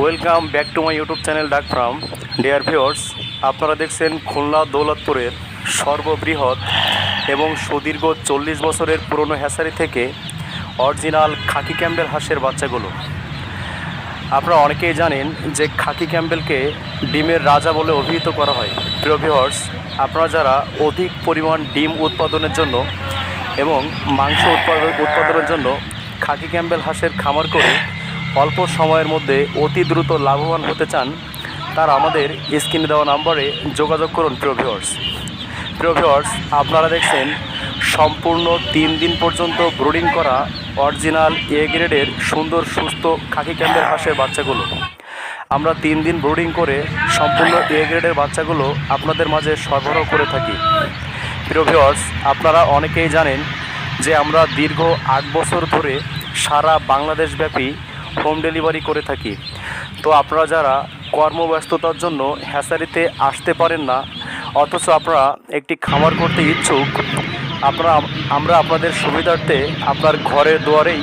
Welcome back to my YouTube channel duck from dear viewers আপনারা দেখছেন খুলনা দৌলতপুরের সর্ববৃহৎ এবং সুদীর্ঘ চল্লিশ বছরের পুরনো হ্যাসারি থেকে অরিজিনাল খাকি ক্যাম্বেল হাঁসের বাচ্চাগুলো। আপনারা অনেকেই জানেন যে খাকি ক্যাম্বেলকে ডিমের রাজা বলে অভিহিত করা হয়। প্রিয় ভিওর্স আপনারা যারা অধিক পরিমাণ ডিম উৎপাদনের জন্য এবং মাংস উৎপাদন উৎপাদনের জন্য খাকি ক্যাম্বেল হাঁসের খামার করে অল্প সময়ের মধ্যে অতি দ্রুত লাভবান হতে চান, তারা আমাদের স্ক্রিনে দেওয়া নম্বরে যোগাযোগ করুন, প্রিয় ভিওর্স প্রিয় ভিওর্স আপনারা দেখছেন সম্পূর্ণ তিন দিন পর্যন্ত ব্রুডিং করা অরিজিনাল এ গ্রেডের সুন্দর, সুস্থ খাকি ক্যাম্বেল হাঁসের বাচ্চাগুলো। আমরা তিন দিন ব্রুডিং করে সম্পূর্ণ এ গ্রেডের বাচ্চাগুলো আপনাদের মাঝে সরবরাহ করে থাকি। প্রিয় ভিওর্স আপনারা অনেকেই জানেন যে আমরা দীর্ঘ আট বছর ধরে সারা বাংলাদেশব্যাপী হোম ডেলিভারি করে থাকি। তো আপনারা যারা কর্মব্যস্ততার জন্য হ্যাসারিতে আসতে পারেন না, অথচ আপনারা একটি খামার করতে ইচ্ছুক, আপনারা আমরা আপনাদের সুবিধার্থে আপনার ঘরের দুয়ারেই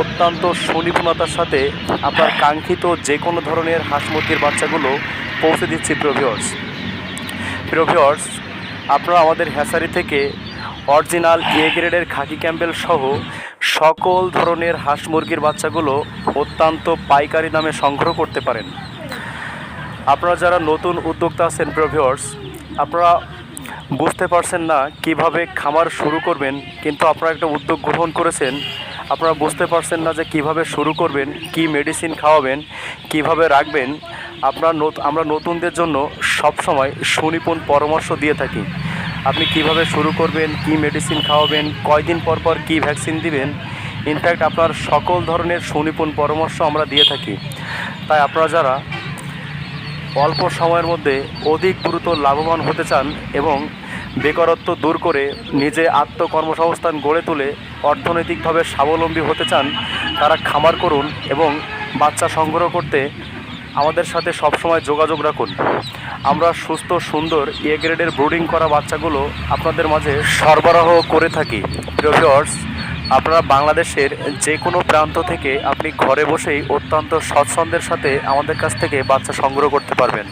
অত্যন্ত সুনিপুণতার সাথে আপনার কাঙ্ক্ষিত যে কোনো ধরনের হাঁস মুরগির বাচ্চাগুলো পৌঁছে দিচ্ছি, প্রিয় ভিওর্স প্রিয় ভিওর্স আপনারা আমাদের হ্যাসারি থেকে অরিজিনাল এ গ্রেডের খাকি ক্যাম্বেল সহ সকল ধরনের হাঁস মুরগির বাচ্চাগুলো অত্যন্ত পাইকারি দামে সংগ্রহ করতে পারেন। আপনারা যারা নতুন উদ্যোক্তা আছেন প্রিয় ভিওর্স আপনারা বুঝতে পারছেন না কীভাবে খামার শুরু করবেন, কিন্তু আপনারা একটা উদ্যোগ গ্রহণ করেছেন। আপনারা বুঝতে পারছেন না যে কীভাবে শুরু করবেন, কি মেডিসিন খাওয়াবেন, কীভাবে রাখবেন। আপনার আমরা নতুনদের জন্য সবসময় সুনিপুণ পরামর্শ দিয়ে থাকি। আপনি কীভাবে শুরু করবেন, কি মেডিসিন খাওয়াবেন, কয়দিন পর পর কী ভ্যাকসিন দিবেন ইনফ্যাক্ট আপনার সকল ধরনের সুনিপুণ পরামর্শ আমরা দিয়ে থাকি। তাই আপনারা যারা অল্প সময়ের মধ্যে অধিক দ্রুত লাভবান হতে চান এবং বেকারত্ব দূর করে নিজে আত্মকর্মসংস্থান গড়ে তুলে অর্থনৈতিকভাবে স্বাবলম্বী হতে চান, তারা খামার করুন এবং বাচ্চা সংগ্রহ করতে আমাদের সাথে সবসময় যোগাযোগ রাখুন। আমরা সুস্থ, সুন্দর এ গ্রেডের ব্রুডিং করা বাচ্চাগুলো আপনাদের মাঝে সরবরাহ করে থাকি। প্রিয় আপনারা বাংলাদেশের যে কোনো প্রান্ত থেকে আপনি ঘরে বসেই অত্যন্ত স্বচ্ছন্দের সাথে আমাদের কাছ থেকে বাচ্চা সংগ্রহ করতে পারবেন।